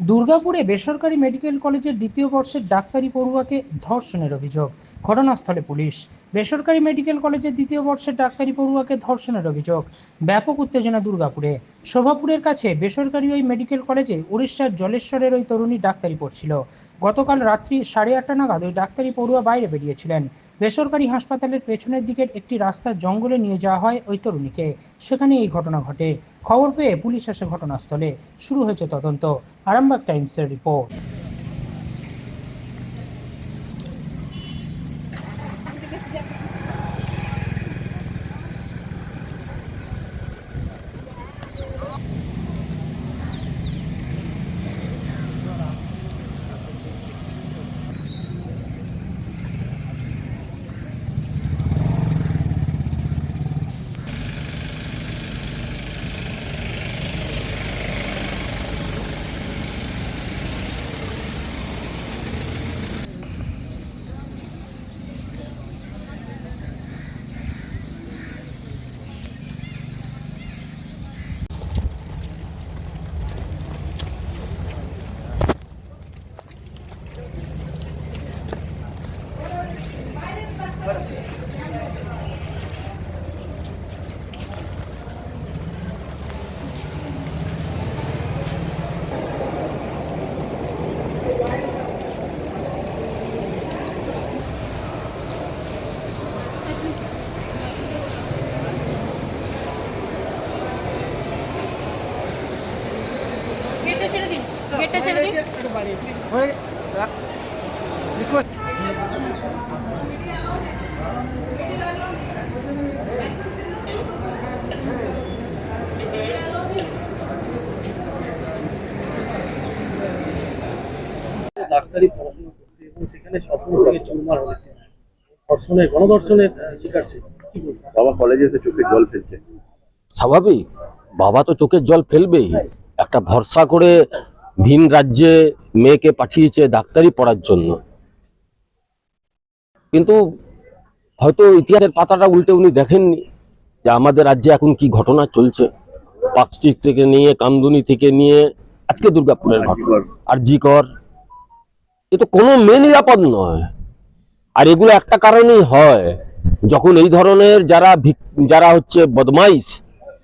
দুর্গাপুরে বেসরকারি মেডিকেল কলেজের দ্বিতীয় বর্ষের ডাক্তারি পড়ুয়াকে ধর্ষণের অভিযোগ, ঘটনাস্থলে পুলিশ। বেসরকারি মেডিকেল কলেজের দ্বিতীয় বর্ষের ডাক্তারি পড়ুয়াকে ধর্ষণের অভিযোগ, ব্যাপক উত্তেজনা দুর্গাপুরে। শোভাপুরের কাছে বেসরকারি ওই মেডিকেল কলেজে উড়িষ্যার জলেশ্বরের ওই তরুণী ডাক্তারি পড়ছিল। গতকাল রাত্রি সাড়ে আটটা নাগাদ ওই ডাক্তারি পড়ুয়া বাইরে বেরিয়েছিলেন। বেসরকারি হাসপাতালের পেছনের দিকের একটি রাস্তার জঙ্গলে নিয়ে যাওয়া হয় ওই তরুণীকে। সেখানে এই ঘটনা ঘটে। খবর পেয়ে পুলিশ এসে ঘটনাস্থলে। শুরু হয়েছে তদন্ত। আরামবাগ টাইমসের রিপোর্ট। গেটটা ছেড়ে দিন গেটটা ছেড়ে দিন। হয়ে রাখ। রিকোয়েস্ট ডাক্তারি পড়াশোনা করতে এবং সেখানে স্বপ্ন থেকে চুরমার হয়েছে ধর্ষণের গণধর্ষণের শিকার ছিল। বাবা কলেজে এসে চোখে জল ফেলছে। স্বাভাবিক। বাবা তো চোখের জল ফেলবেই। একটা ভরসা করে ভিন রাজ্যে মেয়েকে পাঠিয়েছে ডাক্তারি পড়ার জন্য। কিন্তু হয়তো ইতিহাসের পাতাটা উল্টে উনি দেখেননি যে আমাদের রাজ্যে এখন কি ঘটনা চলছে। পার্কস্ট্রিট থেকে নিয়ে কামদুনি থেকে নিয়ে আজকে দুর্গাপুরের ঘটনা। আর জি কর এ তো কোনো মেয়ে নিরাপদ নয়। আর এগুলো একটা কারণেই হয় যখন এই ধরনের যারা যারা হচ্ছে বদমাইশ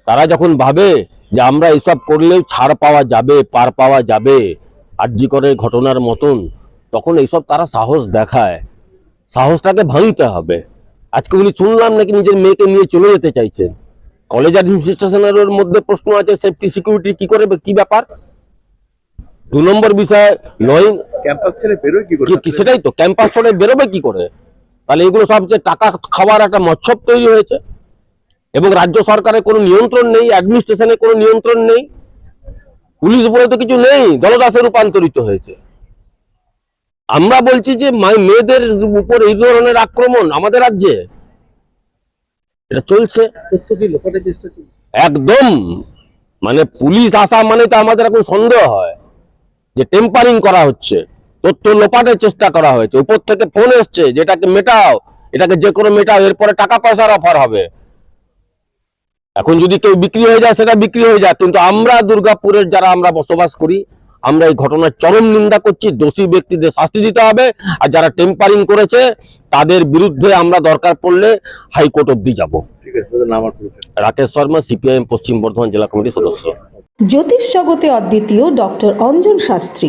তারা যখন ভাবে যে আমরা এসব করলেও ছাড় পাওয়া যাবে পার পাওয়া যাবে আরজি করে ঘটনার মতন তখন এইসব তারা সাহস দেখায়। সাহসটাকে ভাঙতে হবে। আজকে উনি শুনলাম নাকি নিজের মেয়েকে নিয়ে চলে যেতে চাইছেন। কলেজ অ্যাডমিনিস্ট্রেশনের মধ্যে প্রশ্ন আছে সেফটি সিকিউরিটি কি করে কি ব্যাপার? দু নম্বর বিষয় নয় ক্যাম্পাস ছেড়ে বেরোয় কি করে? সেটাই তো ক্যাম্পাস ছেড়ে বেরোবে কি করে? তাহলে এগুলো সব যে টাকা খাওয়ার একটা মচ্ছব তৈরি হয়েছে। এবং রাজ্য সরকারের কোনো নিয়ন্ত্রণ নেই অ্যাডমিনিস্ট্রেশনের কোনো নিয়ন্ত্রণ নেই। পুলিশ বলে তো কিছু নেই দলদাসে রূপান্তরিত হয়েছে। আমরা বলছি যে মেয়েদের উপর এই ধরনের আক্রমণ আমাদের রাজ্যে। এটা চলছে। একদম। মানে পুলিশ আসা মানে তো আমাদের এখন সন্দেহ হয় যে টেম্পারিং করা হচ্ছে, তথ্য লোপাটের চেষ্টা করা হয়েছে। উপর থেকে ফোন এসছে, যেটাকে মেটাও, এটাকে যে কোনো মেটাও, এরপরে টাকা পয়সার অফার হবে। এখন যদি কেউ বিক্রি হয়ে যায় সেটা বিক্রি হয়ে যায়। কিন্তু আমরা দুর্গাপুরের যারা আমরা বসবাস করি আমরা এই ঘটনার চরম নিন্দা করছি। দোষী ব্যক্তিদের শাস্তি দিতে হবে। আর যারা টেম্পারিং করেছে তাদের বিরুদ্ধে আমরা দরকার পড়লে হাইকোর্ট অব্দি যাব। রাকেশ শর্মা সিপিআইএম পশ্চিম বর্ধমান জেলা কমিটির সদস্য। জ্যোতিষ জগতে অদ্বিতীয় ডক্টর অঞ্জন শাস্ত্রী।